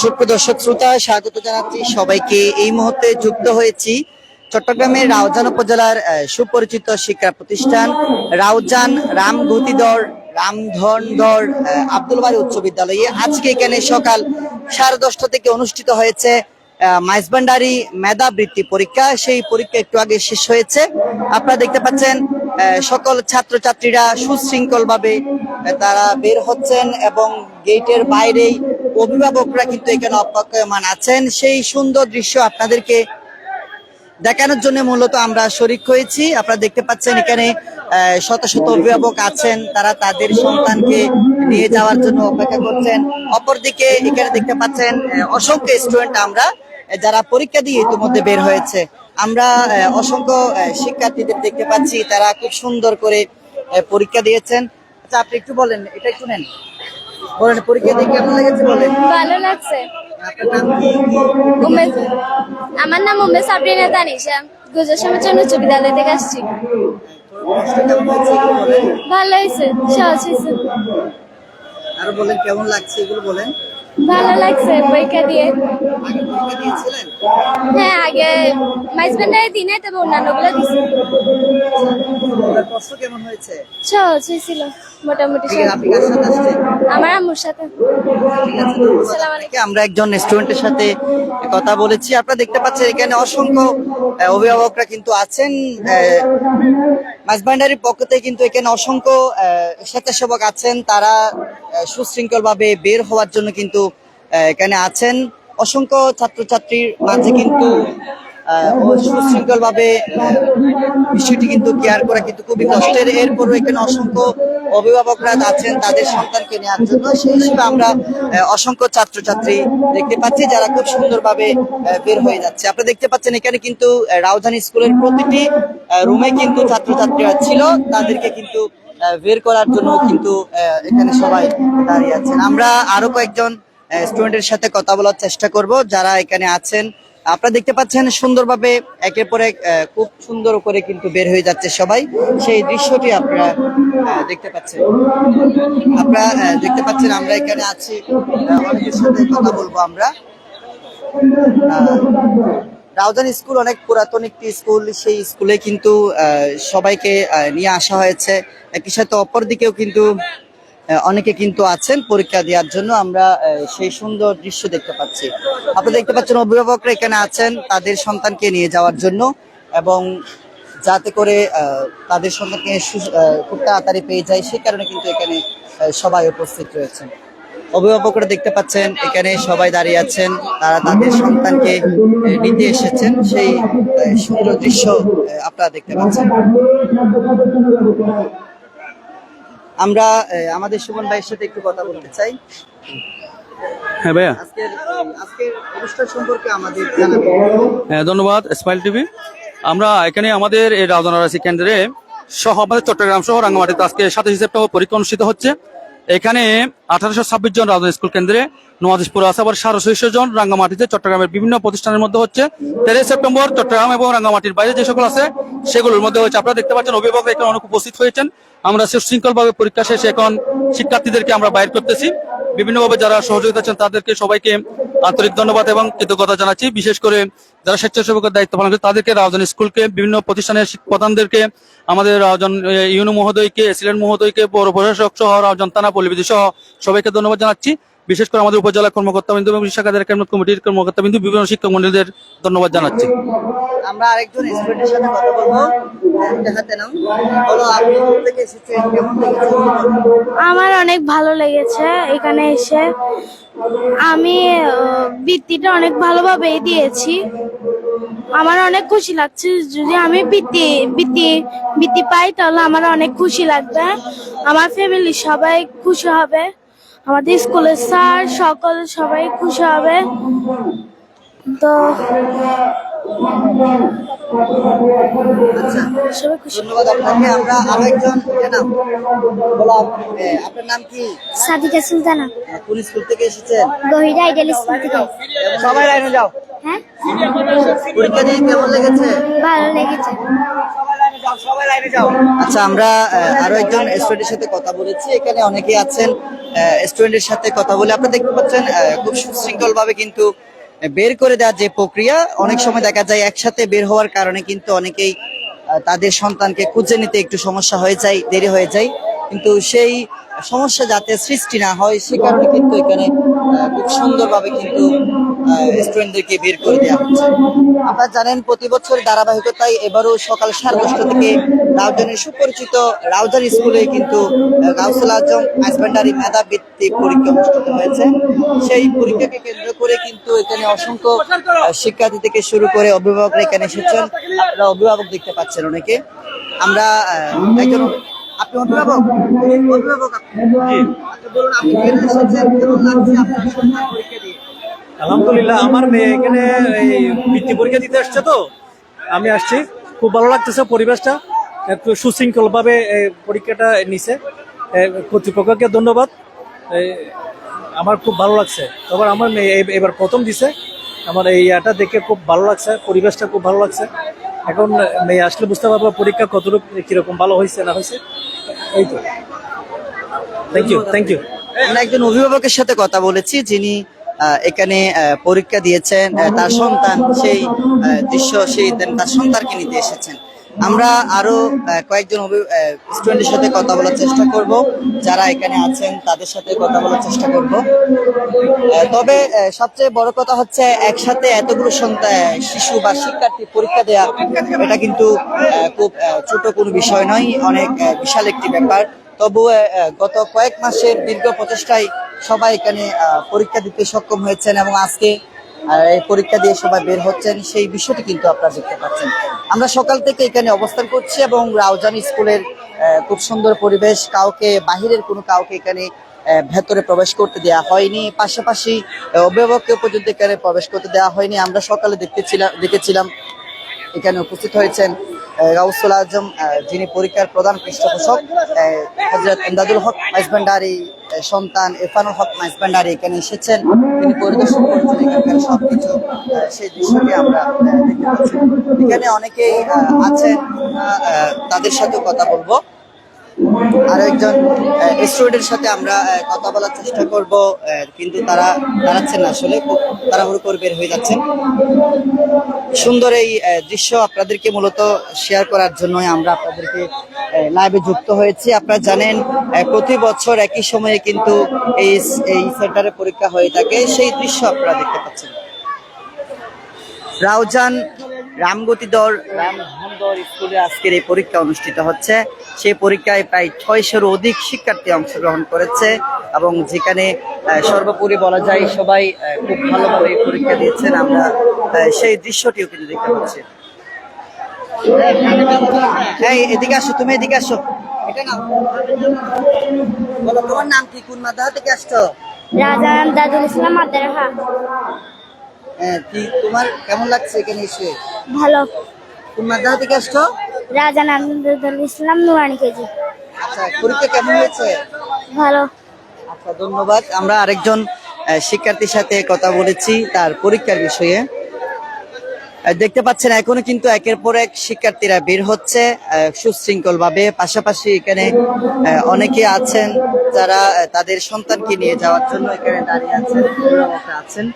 সুপ্রিয় দর্শক শ্রোতা স্বাগত জানাচ্ছি সবাইকে। এই মুহূর্তে যুক্ত হয়েছি চট্টগ্রামের রাউজান উপজেলার সুপরিচিত শিক্ষা প্রতিষ্ঠান রাউজান রাম গতিদর রামধনধর আহ, আব্দুল বাড়ি উচ্চ বিদ্যালয়ে। আজকে এখানে সকাল সাড়ে দশটা থেকে অনুষ্ঠিত হয়েছে মাইজবান্ডারি মেধাবৃত্তি পরীক্ষা। সেই পরীক্ষা একটু আগে শেষ হয়েছে। আপনারা দেখতে পাচ্ছেন সকল ছাত্রছাত্রীরা সুশৃঙ্খল ভাবে তারা বের হচ্ছেন এবং গেটের বাইরেই অভিভাবকরা কিন্তু এখানে অপেক্ষমান আছেন। সেই সুন্দর দৃশ্য আপনাদেরকে দেখানোর জন্য মূলত আমরা শরিক হয়েছি। আপনারা দেখতে পাচ্ছেন এখানে শত শত অভিভাবক আছেন। তারা তাদের সন্তানকে নিয়ে যাওয়ার জন্য অপেক্ষা করছেন। অপরদিকে এখানে দেখতে পাচ্ছেন অসংখ্য স্টুডেন্ট আমরা, যারা পরীক্ষা দিয়ে ইতিমধ্যে বের হয়েছে। আমরা অসংখ্য শিক্ষার্থীদের দেখতে পাচ্ছি, তারা খুব সুন্দর করে পরীক্ষা দিয়েছেন। আচ্ছা আপনি একটু বলেন, এটা একটু নেন বলেন পরীক্ষা দিয়ে কেমন লেগেছে বলেন ভালো লাগছে? উমেশ। আমার নাম উমেশ সাবরিনা তানিশা। গুজর সমাচার উচ্চ বিদ্যালয় থেকে আসছি। ভালো হয়েছে সহজ হয়েছে। আর বলেন কেমন লাগছে এগুলো বলেন? ভালো লাগছে পরীক্ষা দিয়ে। হ্যাঁ আগে মাইজবেন্ডারে দিনে তবে অন্যান্যগুলো দিছি। কষ্ট কেমন হয়েছে? সহজ হয়েছিল মোটামুটি আমার আম্মুর সাথে। একজন স্টুডেন্টের সাথে কথা বলেছি। আপনারা দেখতে পাচ্ছেন এখানে অসংখ্য অভিভাবকরা কিন্তু আছেন মাঝবান্ডারির পক্ষ থেকে কিন্তু এখানে অসংখ্য স্বেচ্ছাসেবক আছেন। তারা সুশৃঙ্খল ভাবে বের হওয়ার জন্য কিন্তু এখানে আছেন। অসংখ্য ছাত্রছাত্রীর মাঝে কিন্তু সুশৃঙ্খল ভাবে বিষয়টি কিন্তু কেয়ার করা কিন্তু খুবই কষ্টের। এরপরও এখানে অসংখ্য অভিভাবকরা আছেন, তাদের সন্তানকে নেওয়ার জন্য। সেই হিসেবে আমরা অসংখ্য ছাত্রছাত্রী দেখতে পাচ্ছি যারা খুব সুন্দরভাবে বের হয়ে যাচ্ছে। আপনারা দেখতে পাচ্ছেন এখানে কিন্তু রাউজানি স্কুলের প্রতিটি রুমে কিন্তু ছাত্রছাত্রীরা ছিল। তাদেরকে কিন্তু বের করার জন্য কিন্তু এখানে সবাই দাঁড়িয়ে আছেন। আমরা আরও কয়েকজন স্টুডেন্টের সাথে কথা বলার চেষ্টা করব, যারা এখানে আছেন। আপনারা দেখতে পাচ্ছেন সুন্দরভাবে একের পর এক খুব সুন্দর করে কিন্তু বের হয়ে যাচ্ছে সবাই। সেই দৃশ্যটি আপনারা দেখতে পাচ্ছেন। আপনারা দেখতে পাচ্ছেন আমরা এখানে আছি অনেকের সাথে কথা বলব আমরা। রাউজান স্কুল অনেক পুরাতন একটি স্কুল। সেই স্কুলে কিন্তু সবাইকে নিয়ে আসা হয়েছে। একই সাথে অপর দিকেও কিন্তু অনেকে কিন্তু আছেন পরীক্ষা দেওয়ার জন্য। আমরা সেই সুন্দর দৃশ্য দেখতে পাচ্ছি। আপনারা দেখতে পাচ্ছেন অভিভাবকরা এখানে আছেন, তাদের সন্তানকে নিয়ে যাওয়ার জন্য এবং যাতে করে তাদের সন্তানকে সু- খুব তাড়াতাড়ি পেয়ে যায় সেই কারণে কিন্তু এখানে সবাই উপস্থিত রয়েছেন। অভিভাবকরা দেখতে পাচ্ছেন এখানে সবাই দাঁড়িয়ে আছেন তারা তাদের সন্তানকে নিতে এসেছেন। সেই সুন্দর দৃশ্য আপনারা দেখতে পাচ্ছেন। আমরা আমাদের সুমন ভাইয়ের সাথে একটু কথা বলতে চাই। হ্যাঁ ভাইয়া। হ্যাঁ ধন্যবাদ স্মাইল টিভি। আমরা এখানে আমাদের এই কেন্দ্রে সহ আমাদের চট্টগ্রাম সহ রাঙ্গামাটিতে আজকে সাতাশে সেপ্টেম্বর পরীক্ষা অনুষ্ঠিত হচ্ছে। এখানে আঠারোশো ছাব্বিশ জন রাজধানী স্কুল কেন্দ্রে নোয়াদিসপুর আছে, আবার সাড়ে জন রাঙ্গামাটিতে চট্টগ্রামের বিভিন্ন প্রতিষ্ঠানের মধ্যে হচ্ছে। তেরোই সেপ্টেম্বর চট্টগ্রাম এবং রাঙ্গামাটির বাইরে যে সকল আছে, সেগুলোর মধ্যে হচ্ছে আপনারা দেখতে পাচ্ছেন, অভিভাবক এখানে অনেক উপস্থিত হয়েছেন। আমরা সুশৃঙ্খলভাবে পরীক্ষা শেষে এখন শিক্ষার্থীদেরকে আমরা বাইর করতেছি। বিভিন্নভাবে যারা সহযোগিতা আছেন তাদেরকে সবাইকে আন্তরিক ধন্যবাদ এবং কৃতজ্ঞতা জানাচ্ছি। বিশেষ করে যারা স্বেচ্ছাসেবকের দায়িত্ব পালন করে তাদেরকে রাজধানী স্কুলকে, বিভিন্ন প্রতিষ্ঠানের প্রধানদেরকে আমাদের রাজন ইউনু মহোদয়কে সিলেন মহোদয়কে, পৌর প্রশাসক সহ রাজন, থানা পল্লীবিদ্যুৎ সহ সবাইকে ধন্যবাদ জানাচ্ছি। বিশেষ করে আমাদের উপজেলা কর্মকর্তা বিন্দু এবং শাখাদের কেন্দ্র কমিটির কর্মকর্তা বিন্দু বিভিন্ন শিক্ষক মন্ডলীদের ধন্যবাদ জানাচ্ছি। আমরা আরেকজন স্টুডেন্টের সাথে কথা বলব। নাও। বলো আপনি থেকে এসেছেন? কেমন লেগেছে? আমার অনেক ভালো লেগেছে এখানে এসে। আমি বৃত্তিটা অনেক ভালোভাবেই দিয়েছি। আমার অনেক খুশি লাগছে। যদি আমি বৃত্তি বৃত্তি বৃত্তি পাই তাহলে আমার অনেক খুশি লাগবে। আমার ফ্যামিলি সবাই খুশি হবে। আমাদের স্কুলের স্যার সকল সবাই খুশি হবে। তো সবাই ধন্যবাদ আপনাকে। আমরা আরও একজন নাম বলো আপ- এ, আপনার নাম কি? সাদিকা সুলতানা। কোন স্কুল থেকে এসেছেন? গহিরা আইডাল স্কুল থেকে। সবাই লাইনে যাও। হ্যাঁ? পরীক্ষা দিয়ে কেমন লেগেছে? ভালো লেগেছে। আচ্ছা আমরা আরও একজন স্টুডেন্টের সাথে কথা বলেছি। এখানে অনেকে আছেন স্টুডেন্টের সাথে কথা বলে আপনারা দেখতে পাচ্ছেন খুব সুশৃঙ্খল ভাবে কিন্তু বের করে দেওয়ার যে প্রক্রিয়া, অনেক সময় দেখা যায় একসাথে বের হওয়ার কারণে কিন্তু অনেকেই তাদের সন্তানকে খুঁজে নিতে একটু সমস্যা হয়ে যায়, দেরি হয়ে যায়। কিন্তু সেই সমস্যা যাতে সৃষ্টি না হয়, সে কারণে কিন্তু এখানে খুব সুন্দরভাবে কিন্তু স্টুডেন্টদেরকে বের করে দেওয়া হচ্ছে। আপনারা জানেন, প্রতি বছর ধারাবাহিকতায় এবারও সকাল সাড়ে দশটা থেকে রাউজানের সুপরিচিত রাউজান স্কুলে কিন্তু গাউসুল আজম হাজবেন্ডারি মেধা পরীক্ষা অনুষ্ঠিত হয়েছে। সেই পরীক্ষাকে কেন্দ্র করে কিন্তু এখানে অসংখ্য শিক্ষার্থী থেকে শুরু করে অভিভাবকরা এখানে এসেছেন। আপনারা অভিভাবক দেখতে পাচ্ছেন অনেকে। আমরা একজন আপনি অভিভাবক? অভিভাবক আপনি? আচ্ছা, বলুন আপনি কেমন লাগছে আপনার সন্তান পরীক্ষা দিয়ে। আলহামদুলিল্লাহ আমার মেয়ে এখানে এই বৃত্তি পরীক্ষা দিতে আসছে তো। আমি আসছি। খুব ভালো লাগতেছে পরিবেশটা। একটু সুশৃঙ্খল ভাবে পরীক্ষাটা নিছে। কর্তৃপক্ষকে ধন্যবাদ। আমার খুব ভালো লাগছে। তবে আমার মেয়ে এবার প্রথম দিছে। আমার এই ইয়াটা দেখে খুব ভালো লাগছে পরিবেশটা খুব ভালো লাগছে। এখন মেয়ে আসলে বুঝতে পারব পরীক্ষা কতটুকু, কীরকম, ভালো হয়েছে, না হয়েছে। এই তো। থ্যাংক ইউ থ্যাংক ইউ আমরা একজন অভিভাবকের সাথে কথা বলেছি, যিনি এখানে পরীক্ষা দিয়েছেন তার সন্তান, সেই দৃশ্য, সেই, তার সন্তানকে নিতে এসেছেন। আমরা আরও কয়েকজন স্টুডেন্টের সাথে কথা বলার চেষ্টা করব। যারা এখানে আছেন, তাদের সাথে কথা বলার চেষ্টা করব। তবে সবচেয়ে বড় কথা হচ্ছে, একসাথে এতগুলো শিশু বা শিক্ষার্থী পরীক্ষা দেয়া, এটা কিন্তু খুব ছোট কোনো বিষয় নয়, অনেক বিশাল একটি ব্যাপার। তবু গত কয়েক মাসের দীর্ঘ প্রচেষ্টায় সবাই এখানে পরীক্ষা দিতে সক্ষম হয়েছেন এবং আজকে পরীক্ষা দিয়ে সবাই বের হচ্ছেন, সেই বিষয়টি কিন্তু আপনারা দেখতে পাচ্ছেন। আমরা সকাল থেকে এখানে অবস্থান করছি এবং রাউজান স্কুলের খুব সুন্দর পরিবেশ। কাউকে, বাহিরের কোনো কাউকে এখানে ভেতরে প্রবেশ করতে দেওয়া হয়নি। পাশাপাশি অভিভাবককেও অভিভাবককে পর্যন্ত এখানে প্রবেশ করতে দেওয়া হয়নি। আমরা সকালে দেখতেছিলাম দেখেছিলাম, এখানে উপস্থিত হয়েছেন গাউসুল আজম যিনি পরীক্ষার প্রধান পৃষ্ঠপোষক হজরত এমদাদুল হক মাইজবান্ডারি সন্তান ইরফানুল হক মাইজবান্ডারি এখানে এসেছেন। তিনি পরিদর্শন করছেন এখানকার সব কিছু সেই দৃশ্যটি আমরা দেখতে পাচ্ছি। এখানে অনেকেই আছেন তাদের সাথেও কথা বলব। আরও একজন স্টুডেন্টের সাথে আমরা কথা বলার চেষ্টা করব কিন্তু তারা দাঁড়াচ্ছেন না আসলে তাড়াহুড়ো করে বের হয়ে যাচ্ছেন। সুন্দর এই দৃশ্য আপনাদেরকে মূলত শেয়ার করার জন্যই আমরা আপনাদেরকে লাইভে যুক্ত হয়েছি। আপনারা জানেন প্রতি বছর একই সময়ে কিন্তু এই এই সেন্টারে পরীক্ষা হয়ে থাকে। সেই দৃশ্য আপনারা দেখতে পাচ্ছেন। রাউজান রামগতিদর রামধনদর স্কুলে আজকের এই পরীক্ষা অনুষ্ঠিত হচ্ছে। সেই পরীক্ষায় প্রায় ছয়শোর অধিক শিক্ষার্থী অংশগ্রহণ করেছে এবং যেখানে সর্বোপরি বলা যায় সবাই খুব ভালোভাবে পরীক্ষা দিয়েছেন। আমরা সেই দৃশ্যটিও কিন্তু দেখতে পাচ্ছি। এই, এদিকে আসো, তুমি এদিকে আসো। বলো, তোমার নাম কি? কোন মাদ্রাসা থেকে আসছো? রাজা দাদুল ইসলাম মাদ্রাসা। হ্যাঁ কি তোমার কেমন লাগছে এখানে এসে? ভালো। মাদ্রাসা থেকে আসছো? রাজা ইসলাম নুরানি কেজি। আচ্ছা পরীক্ষা কেমন হয়েছে? ভালো। আচ্ছা ধন্যবাদ। আমরা আরেকজন শিক্ষার্থীর সাথে কথা বলেছি তার পরীক্ষার বিষয়ে। দেখতে পাচ্ছেন এখনও কিন্তু একের পর এক শিক্ষার্থীরা বের হচ্ছে সুশৃঙ্খল ভাবে পাশাপাশি এখানে অনেকে আছেন যারা তাদের সন্তানকে নিয়ে যাওয়ার জন্য এখানে দাঁড়িয়ে আছেন আছেন।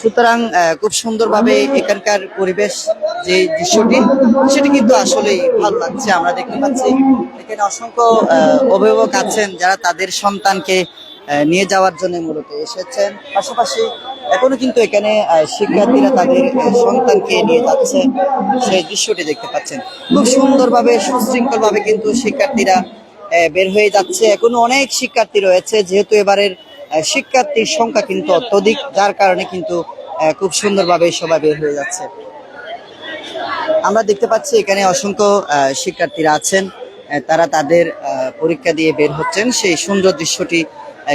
সুতরাং খুব সুন্দরভাবে এখানকার পরিবেশ যে দৃশ্যটি, সেটি কিন্তু আসলেই ভালো লাগছে, আমরা দেখতে পাচ্ছি। এখানে অসংখ্য অভিভাবক আছেন যারা তাদের সন্তানকে নিয়ে যাওয়ার জন্য মূলত এসেছেন। পাশাপাশি এখনও কিন্তু এখানে শিক্ষার্থীরা তাদের সন্তানকে নিয়ে যাচ্ছে, সেই দৃশ্যটি দেখতে পাচ্ছেন। খুব সুন্দরভাবে সুশৃঙ্খল ভাবে কিন্তু শিক্ষার্থীরা বের হয়ে যাচ্ছে। এখনও অনেক শিক্ষার্থী রয়েছে, যেহেতু এবারের শিক্ষার্থীর সংখ্যা কিন্তু অত্যধিক, যার কারণে কিন্তু খুব সুন্দরভাবে সবাই বের হয়ে যাচ্ছে। আমরা দেখতে পাচ্ছি এখানে অসংখ্য শিক্ষার্থীরা আছেন তারা তাদের পরীক্ষা দিয়ে বের হচ্ছেন। সেই সুন্দর দৃশ্যটি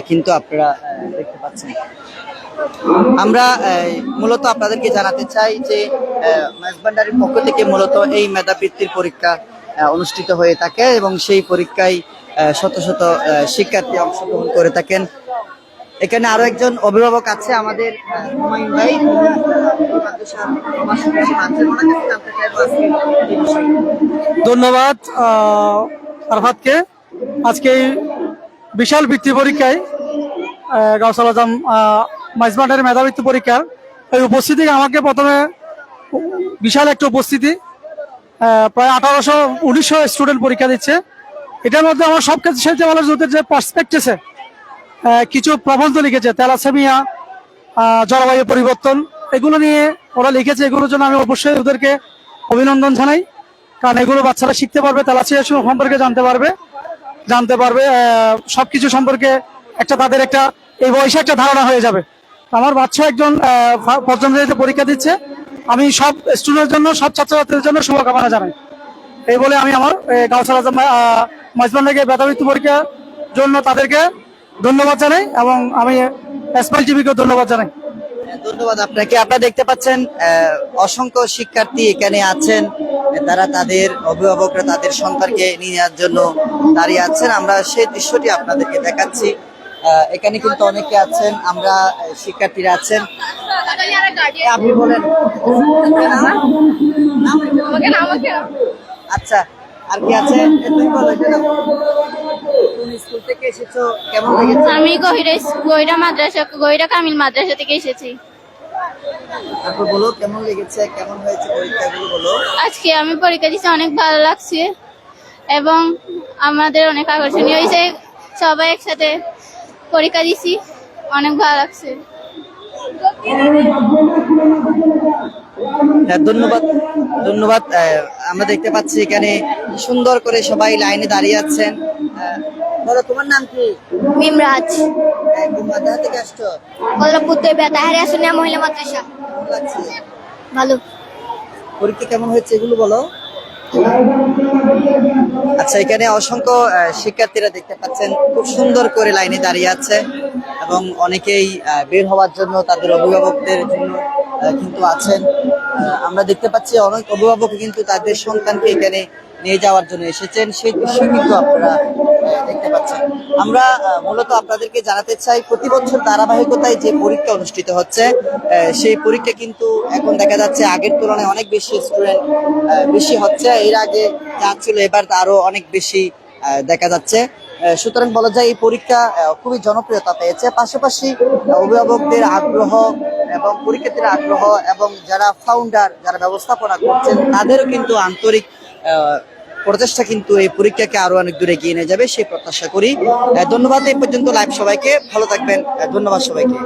কিন্তু আপনারা দেখতে পাচ্ছেন। আমরা মূলত আপনাদেরকে জানাতে চাই যে মাসবান্ডারির পক্ষ থেকে মূলত এই মেধাবৃত্তির পরীক্ষা অনুষ্ঠিত হয়ে থাকে এবং সেই পরীক্ষায় শত শত শিক্ষার্থী অংশগ্রহণ করে থাকেন। এখানে আরও একজন অভিভাবক আছে আমাদের। ধন্যবাদ আরফাতকে আজকে এই বিশাল বৃত্তি পরীক্ষায় গাউসাল আজম মাইজমাটের মেধাবৃত্তি পরীক্ষার এই উপস্থিতি আমাকে প্রথমে বিশাল একটা উপস্থিতি প্রায় আঠারোশো, উনিশশো স্টুডেন্ট পরীক্ষা দিচ্ছে এটার মধ্যে আমার সব ক্ষেত্রে বলার যুদ্ধের যে পার্সপেক্টেছে কিছু প্রবন্ধ লিখেছে তেলাসেমিয়া জলবায়ু পরিবর্তন। এগুলো নিয়ে ওরা লিখেছে, এগুলোর জন্য আমি অবশ্যই ওদেরকে অভিনন্দন জানাই। কারণ এগুলো বাচ্চারা শিখতে পারবে তেলাসিয়া সম্পর্কে জানতে পারবে। জানতে পারবে সব কিছু সম্পর্কে একটা তাদের একটা, এই বয়সে একটা ধারণা হয়ে যাবে। আমার বাচ্চা একজন শ্রেণীতে পরীক্ষা দিচ্ছে। আমি সব স্টুডেন্টের জন্য, সব ছাত্রছাত্রীদের জন্য শুভকামনা জানাই। এই বলে আমি আমার কাউসার আজম বেতাবৃত্তি পরীক্ষার জন্য তাদেরকে ধন্যবাদ জানাই এবং আমি এসমাইল টিভিকে ধন্যবাদ জানাই। ধন্যবাদ আপনাকে। আপনারা দেখতে পাচ্ছেন আহ, অসংখ্য শিক্ষার্থী এখানে আছেন তারা তাদের অভিভাবকরা তাদের সন্তানকে নিয়ে যাওয়ার জন্য দাঁড়িয়ে আছেন। আমরা সেই দৃশ্যটি আপনাদেরকে দেখাচ্ছি। এখানে কিন্তু অনেকে আছেন আমরা শিক্ষার্থীরা আছেন। আপনি বলেন। আচ্ছা আর কি আছে? বলো এটা নাও। তুমি স্কুল থেকে এসেছ? কেমন লেগেছে? আমি গহিরা গহিরা মাদ্রাসা গহিরা কামিল মাদ্রাসা থেকে এসেছি। তারপর বলো কেমন লেগেছে? কেমন হয়েছে পরীক্ষাগুলো বলো। আজকে আমি পরীক্ষা দিতে অনেক ভালো লাগছে। এবং আমাদের অনেক আকর্ষণীয় হয়েছে। সবাই একসাথে পরীক্ষা দিছি অনেক ভালো লাগছে। ধন্যবাদ ধন্যবাদ আহ, আমরা দেখতে পাচ্ছি এখানে সুন্দর করে সবাই লাইনে দাঁড়িয়ে আছেন। দাদা তোমার নাম কি? মিমরাজ আহ, থেকে আসছো? কল্লাপুত্র বেতাহারি আসুনিয়া মহিলা মাদ্রাসা। ভালো পরীক্ষা কেমন হয়েছে এগুলো বলো? আচ্ছা এখানে অসংখ্য শিক্ষার্থীরা দেখতে পাচ্ছেন খুব সুন্দর করে লাইনে দাঁড়িয়ে আছে এবং অনেকেই বের হওয়ার জন্য তাদের অভিভাবকদের জন্য কিন্তু আছেন। আমরা দেখতে পাচ্ছি অনেক অভিভাবক কিন্তু তাদের সন্তানকে এখানে নিয়ে যাওয়ার জন্য এসেছেন। সেই দৃশ্য কিন্তু আপনারা দেখতে পাচ্ছেন। আমরা মূলত আপনাদেরকে জানাতে চাই, প্রতি বছর ধারাবাহিকতায় যে পরীক্ষা অনুষ্ঠিত হচ্ছে সেই পরীক্ষা কিন্তু এখন দেখা যাচ্ছে আগের তুলনায় অনেক বেশি স্টুডেন্ট বেশি হচ্ছে। এর আগে যা ছিল এবার আরও অনেক বেশি দেখা যাচ্ছে। সুতরাং বলা যায় এই পরীক্ষা খুবই জনপ্রিয়তা পেয়েছে। পাশাপাশি অভিভাবকদের আগ্রহ এবং পরীক্ষার্থীর আগ্রহ এবং যারা ফাউন্ডার যারা ব্যবস্থাপনা করছেন, তাদেরও কিন্তু আন্তরিক প্রচেষ্টা কিন্তু এই পরীক্ষাকে আরও অনেক দূরে এগিয়ে নিয়ে যাবে, সেই প্রত্যাশা করি। ধন্যবাদ, এই পর্যন্ত লাইভ সবাইকে। ভালো থাকবেন। ধন্যবাদ সবাইকে।